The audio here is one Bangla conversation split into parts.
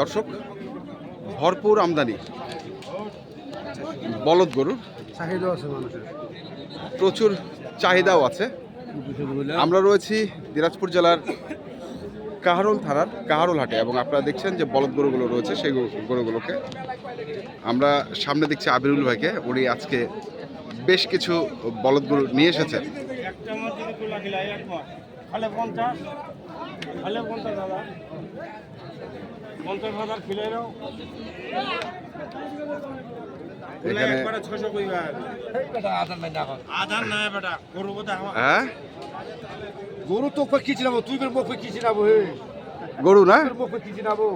দর্শক, ভরপুর আমদানি। বলদ গরুর। চাহিদা আছে প্রচুর চাহিদাও আছে। আমরা রয়েছি দিনাজপুর জেলার কাহারোল থানার কাহারোল হাটে এবং আপনারা দেখছেন যে বলদ গরুগুলো রয়েছে, সেই গরুগুলোকে। আমরা সামনে দেখছি আবিরুল ভাইকে। উনি আজকে বেশ কিছু বলদ গরু নিয়ে এসেছেন। খিলাই এক মাস খালে পঞ্চাশ খালে পঞ্চাশ হাজার। পঞ্চাশ হাজার গরু কথা আমার হ্যাঁ? গরু তো কই কি চিনাবো? তুই বের মুখ কি চিনাবো হে? গরু না? তোর মুখ কি চিনাবো?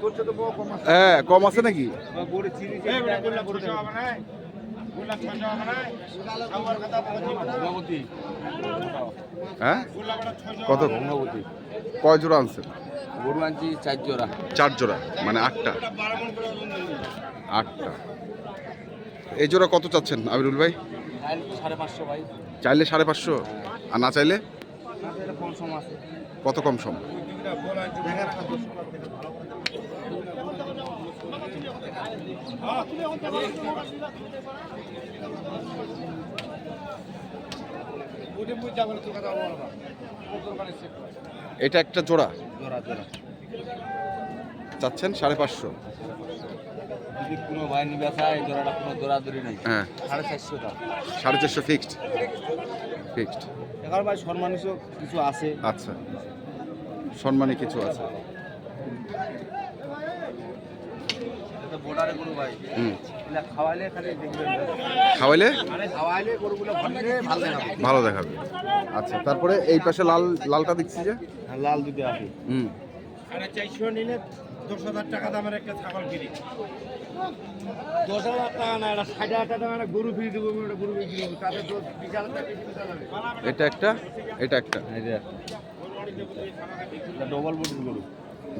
তোর সাথে মুখ কম আছে। হ্যাঁ কম আছে নাকি? হ্যাঁ? কত? কয় জোড়া আনছেন গরু আনছি চার জোড়া। চার জোড়া মানে আটটা। আটটা। এই জোড়া কত চাচ্ছেন আবিরুল ভাই? সাড়ে পাঁচশো ভাই। চাইলে সাড়ে পাঁচশো আর না চাইলে? কম সম আছে। কত কম সম? এটা একটা জোড়া? চাচ্ছেন সাড়ে পাঁচশো? যদি কোনো ভাই নিবে চায় এই জোড়াটা কোনো দৌড়াদৌড়ি নাই। হ্যাঁ। সাড়ে চারশো সাড়ে চারশো ফিক্সড ফিক্সড এগারো ভাই সম্মানিত কিছু আছে। আচ্ছা। সম্মানী কিছু আছে এটা বর্ডারে গরু ভাই হুম এগুলা খাওয়াইলে ভালো ভালো দেখাবে। আচ্ছা তারপরে এই পাশে লাল লালটা দেখছি যে? লাল দুটো আছে। হুম। চারশো নিলে দশ হাজার টাকা দামের একটা ছাগল কিনি। দশ হাজার টাকা না এটা ষাট হাজার টাকা না গরু ফিরে দেবো একটা গরু তাতে যাবে এটা একটা? এটা একটা? ডবল বডির গরু।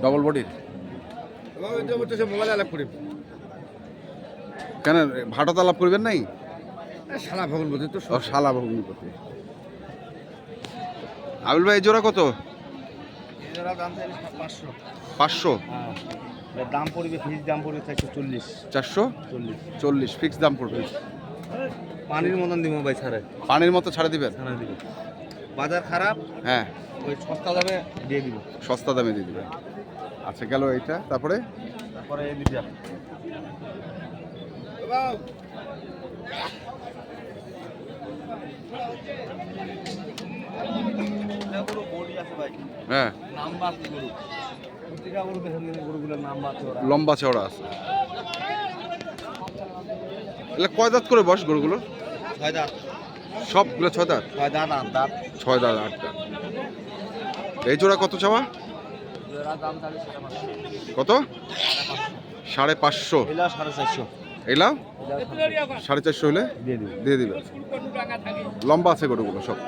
ডবল বডির মোবাইল আলাপ করে কেন ভাটত আলাপ করবেন নাই? ভবন বলতে তো শালা ভগ্নিপতি আবিল ভাই জোড়া কত? পাঁচশো। পাঁচশো? হ্যাঁ। দাম পড়বে দাম পড়বে চারশো চল্লিশ। চারশো? চল্লিশ। চল্লিশ ফিক্স দাম পড়বে। পানির মতন দিব ভাই ছাড়ে। পানির মতো ছাড়ে দিবেন? ছাড়া দিব। বাজার খারাপ হ্যাঁ। ওই সস্তা দামে দিয়ে দিব। সস্তা দামে দিয়ে দিবেন। আচ্ছা গেল এইটা তারপরে? তারপরে আছে হ্যাঁ। আছে আছে লম্বা চওড়া আছে। এগুলো কয় দাঁত করে বস গরুগুলো ছয় দাঁত। সবগুলো ছয় দাঁত? ছয় দাঁত আট দাঁত। ছয় দাঁত আট দাঁত। এই জোড়া কত চাওয়া? কত? সাড়ে পাঁচশো। এলা সাড়ে চারশো হলে দিয়ে দিবে। লম্বা আছে গরুগুলো সব।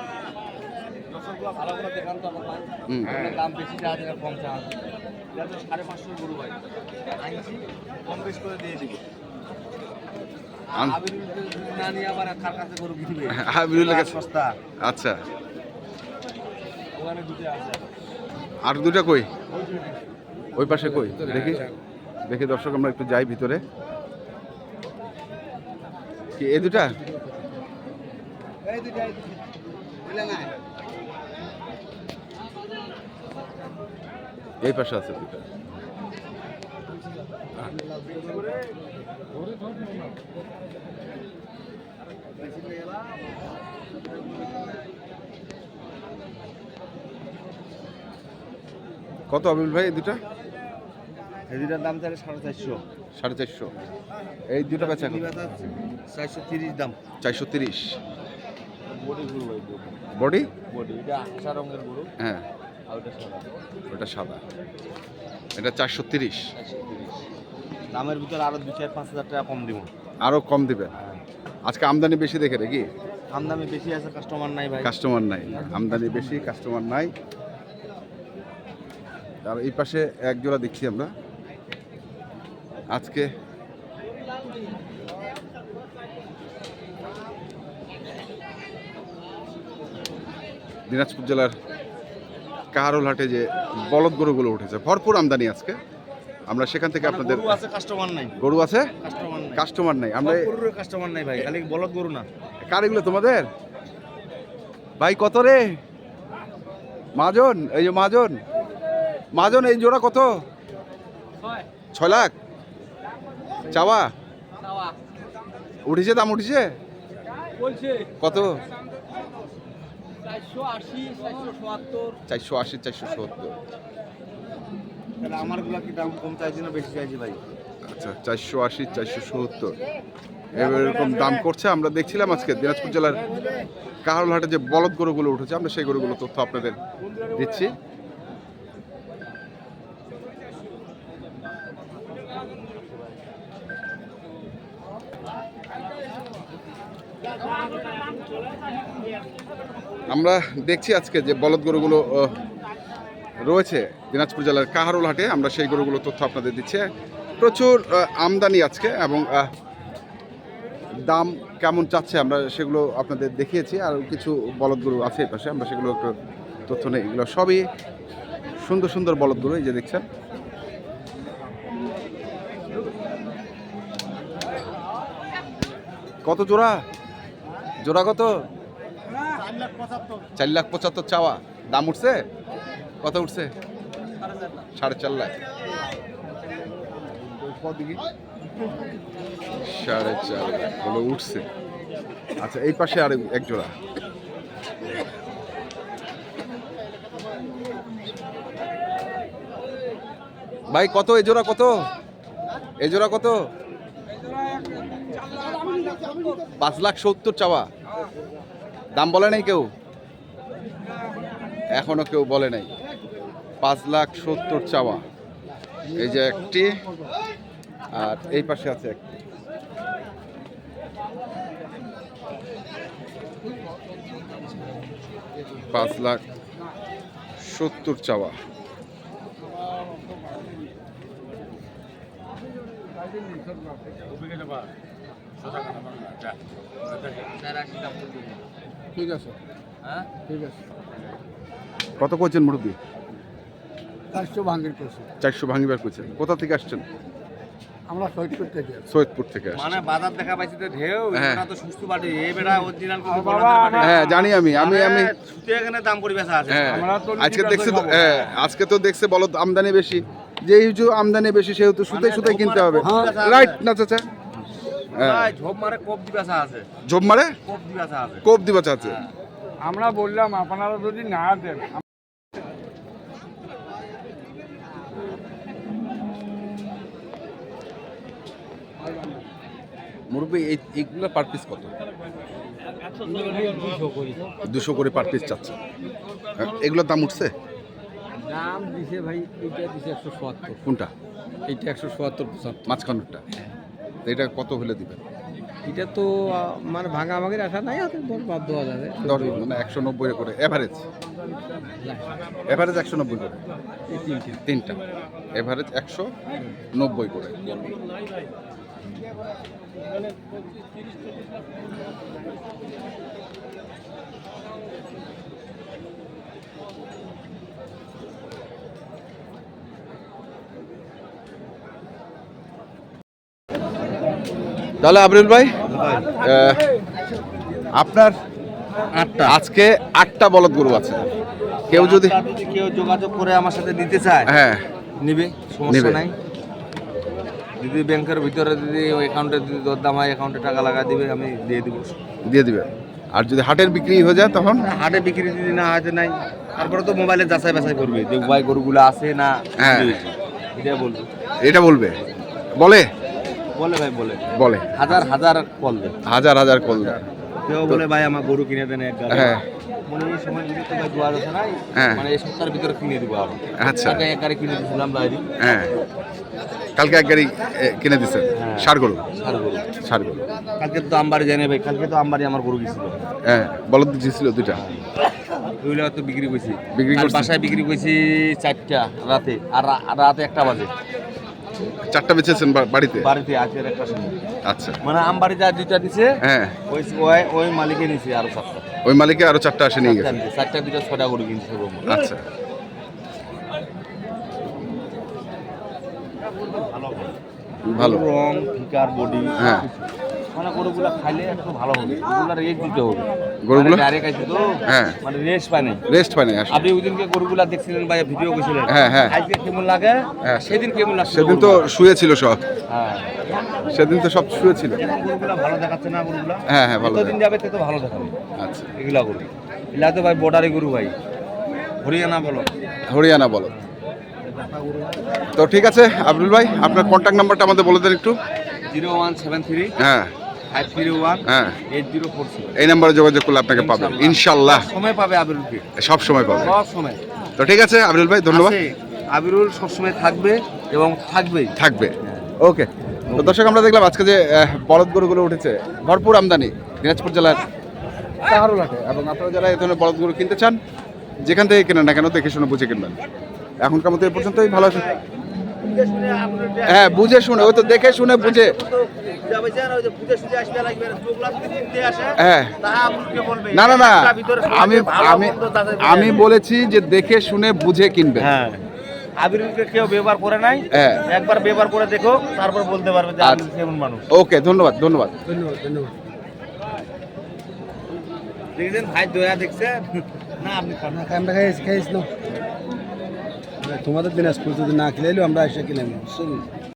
সস্তা। আচ্ছা। ওখানে দুটো আছে। আর দুটা কই? ওই পাশে কই? দেখি। দেখি দর্শক, আমরা একটু যাই ভিতরে। কি এই দুটা এই পাশে আছে দুটা কত আবিল ভাই এই দুটা? এই দুটার দাম তাহলে সাড়ে চারশো। সাড়ে চারশো। এই দুটো বেচা কত? চারশো তিরিশ দাম। চারশো তিরিশ। বডি গরু ভাই বডি। বডি? এটা রঙের গরু। হ্যাঁ। আর ওটা সাদা। এটা চারশো তিরিশ। চারশো তিরিশ। দামের ভিতরে আরও দু চার পাঁচ হাজার টাকা কম দিব। আরও কম দিবেন? আজকে আমদানি বেশি দেখে রে কি দাম বেশি আছে কাস্টমার নাই ভাই। কাস্টমার নাই। আমদানি বেশি কাস্টমার নাই। আর এই পাশে এক জোড়া দেখছি আমরা। আজকে দিনাজপুর জেলার কাহারোল হাটে যে বলদ গরুগুলো উঠেছে ভরপুর আমদানি আজকে। আমরা সেখান থেকে আপনাদের গরু আছে কাস্টমার নাই। গরু আছে? কাস্টমার নাই। কাস্টমার নাই। আমরা গরুর কাস্টমার নাই ভাই খালি বলদ গরু না। কার এগুলো তোমাদের? ভাই কত রে? মাজন এই যে মাজন। মাজন এই জোড়া কত? ছয়। লাখ? চাওয়া? উঠেছে দাম উঠেছে? বলছে। কত? চারশো আশি চারশো সত্তর। কি দাম কম চাইছি না বেশি চাইছি ভাই? আচ্ছা চারশো আশি চারশো সত্তর। এরকম দাম করছে আমরা দেখছিলাম আজকে দিনাজপুর জেলার কাহারোলহাটে যে বলদ গরুগুলো উঠেছে আমরা সেই গরুগুলো তথ্য আপনাদের দিচ্ছি। আমরা দেখছি আজকে যে বলদ গরুগুলো রয়েছে দিনাজপুর জেলার কাহারোল হাটে আমরা সেই গরুগুলো তথ্য আপনাদের দিচ্ছে। প্রচুর আমদানি আজকে এবং দাম কেমন চাচ্ছে আমরা সেগুলো আপনাদের দেখিয়েছি। আর কিছু বলদ গরু আছে পাশে, আমরা সেগুলো একটু তথ্য নেই। এগুলো সবই সুন্দর সুন্দর বলদ গরু, এই যে দেখছেন। কত জোড়া? জোড়া কত? চার লাখ পঁচাত্তর। চাওয়া। দাম উঠছে? কত উঠছে? সাড়ে চার লাখ। সাড়ে চার লাখ। হলো উঠছে। আচ্ছা এই পাশে আর এক জোড়া। ভাই কত? এই জোড়া কত? এই জোড়া কত? পাঁচ লাখ সত্তর চাওয়া। দাম বলে নাই কেউ? এখনও কেউ বলে নাই। পাঁচ লাখ সত্তর চাওয়া। এই যে একটি, আর এই পাশে আছে একটি। পাঁচ লাখ সত্তর চাওয়া। ঠিক আছে। ঠিক আছে কত করছেন মুরব্বী? চারশো ভাঙের করছি। চারশো ভাঙিবার করছেন। কোথা থেকে আসছেন? আমরা সৈয়দপুর থেকে সৈয়দপুর থেকে মানে বাজার দেখা পাইছি তো ঢেউ হ্যাঁ। এটা তো সুস্থ বাড়ি এই বেড়া অরিজিনাল কিন্তু বাবা, বলাদের বাড়ি। হ্যাঁ জানি আমি আমি আমি। সুতে এখানে দাম করি আছে। হ্যাঁ আমরা তো আজকে দেখছে। হ্যাঁ আজকে তো দেখছে বলো আমদানি বেশি। যেহেতু আমদানি বেশি সেহেতু সুতে সুতে কিনতে হবে। হ্যাঁ। রাইট না চাচা? হ্যাঁ। ঝোপ মারে কোপ দি বেচা আছে। ঝোপ মারে? কোপ দি বেচা আছে। কোপ দিবা চাচা আমরা বললাম আপনারা যদি না দেন মুরব্বী এই এইগুলো পার পিস কত? দুশো করে পার পিস চাচ্ছে হ্যাঁ, এগুলোর দাম উঠছে? দাম দিছে ভাই এইটা দিছে একশো সত্তর। কোনটা? এইটা একশো সত্তর তো এটা কত হলে দিবেন? এটা তো মানে ভাঙা ভাঙের আশা নাই আছে দশ বাদ দেওয়া যাবে। দশ মানে একশো নব্বই করে এভারেজ এভারেজ একশো নব্বই করে। তিনটা। এভারেজ একশো নব্বই করে। তাহলে আবরুল ভাই আপনার আটটা। আজকে আটটা বলদ গরু আছে। কেউ যদি কেউ যোগাযোগ করে আমার সাথে দিতে চায় হ্যাঁ। নিবে সমস্যা নাই। যদি ব্যাংকের ভিতরে যদি ওই অ্যাকাউন্টে যদি দরদাম হয় অ্যাকাউন্টে টাকা লাগা দিবে আমি দিয়ে দিব। দিয়ে দিবেন আর যদি হাটের বিক্রি হয়ে যায় তখন? হাটে বিক্রি যদি না হয় নাই। তারপরে তো মোবাইলে যাচাই বাছাই করবে যে ভাই গরুগুলো আছে না হ্যাঁ। এটা বলবে। এটা বলবে। বলে? বলে ভাই বলে। বলে। হাজার হাজার কল দেয় হাজার হাজার কল দেয়। কেউ বলে ভাই আমার গরু কিনে দেন এক গাড়ি। হ্যাঁ। মনে এই সময় যদি তো ভাই দুয়ার আছে নাই হ্যাঁ। মানে এই সপ্তাহের ভিতরে কিনে দিব আরও। আচ্ছা। কালকে এক গাড়ি কিনে বাইরে হ্যাঁ। কালকে এক গাড়ি কিনে দিচ্ছেন হ্যাঁ। সার গরু? সার গরু। সার গরু। কালকে তো আমবাড়ি জানে ভাই কালকে তো আমবাড়ি আমার গরু গেছিল। হ্যাঁ বলদ দিয়েছিল দুইটা। ওইগুলো তো বিক্রি করছি বিক্রি বাসায় বিক্রি করছি চারটা রাতে। আর রাতে একটা বাজে। চারটা বেচেছেন বাড়িতে? বাড়িতে আছে একটা সময় আচ্ছা। মানে আমবাড়ি যা দুইটা দিছে হ্যাঁ। ওই ওই ওই মালিকে নিছে আরও চারটা। ওই মালিকে আরও চারটা আসে নিয়ে গেছে? চারটা দুটো ছটা গরু কিনছে আচ্ছা। ভালো। রং ফিকার বডি। হ্যাঁ। মানে গরুগুলা খাইলে একটু ভালো হবে। গরুগুলা রেস্ট দিতে হবে। গরুগুলো? ডাইরেক্ট আছে তো? হ্যাঁ। মানে রেস্ট পায় রেস্ট পায় নাই আপনি ওই দিনকে গরুগুলা দেখছিলেন বা ভিডিও করছিলেন। হ্যাঁ, হ্যাঁ। আজকে কেমন লাগে? হ্যাঁ। সেদিন কেমন লাগছে সেদিন তো শুয়েছিল সব। হ্যাঁ। সেদিন তো সব শুয়েছিল। গরুগুলা ভালো দেখাচ্ছে না গরুগুলা? হ্যাঁ হ্যাঁ ভালো যতদিন যাবে তত ভালো দেখাবে। আচ্ছা। এগুলা গরু। এগুলা তো ভাই বর্ডারি গরু ভাই। হরিয়ানা বলো। হরিয়ানা বলো। তো ঠিক আছে আব্দুল ভাই আপনার কন্ট্যাক্ট নাম্বারটা আমাদের বলে দেন একটু। জিরো ওয়ান সেভেন থ্রি হ্যাঁ। হ্যাঁ। এই নাম্বারে যোগাযোগ করলে আপনাকে পাবেন। ইনশাল্লাহ। সময় পাবে আবিরুলকে সব সময় পাবেন সব সময়। তো ঠিক আছে আব্দুল ভাই ধন্যবাদ। আবিরুল সবসময় থাকবে এবং থাকবেই। থাকবে। ওকে। তো দর্শক আমরা দেখলাম আজকে যে বলদ গরুগুলো উঠেছে ভরপুর আমদানি দিনাজপুর জেলার কাহারুল হাটে এবং আপনারা যারা এই ধরনের বলদ গরু কিনতে চান যেখান থেকে কেনেন না কেন দেখে শুনে বুঝে কিনবেন। এখনকার মতো এই পর্যন্তই ভালো হ্যাঁ বুঝে শুনে ওই তো দেখে শুনে বুঝে। হ্যাঁ না না না আমি আমি আমি বলেছি যে দেখে শুনে বুঝে কিনবে। হ্যাঁ। আবিরুলকে কেউ ব্যবহার করে নাই। হ্যাঁ। একবার ব্যবহার করে দেখো তারপর বলতে পারবে যে আবিরুল আচ্ছা। কেমন মানুষ। ওকে ধন্যবাদ ধন্যবাদ। ধন্যবাদ ধন্যবাদ। দেখছেন ভাই দয়া দেখছেন না আপনি আমরা খাইছি খাইছি না তোমাদের দিনাজপুর যদি না খেলে আমরা এসে কিনে নিই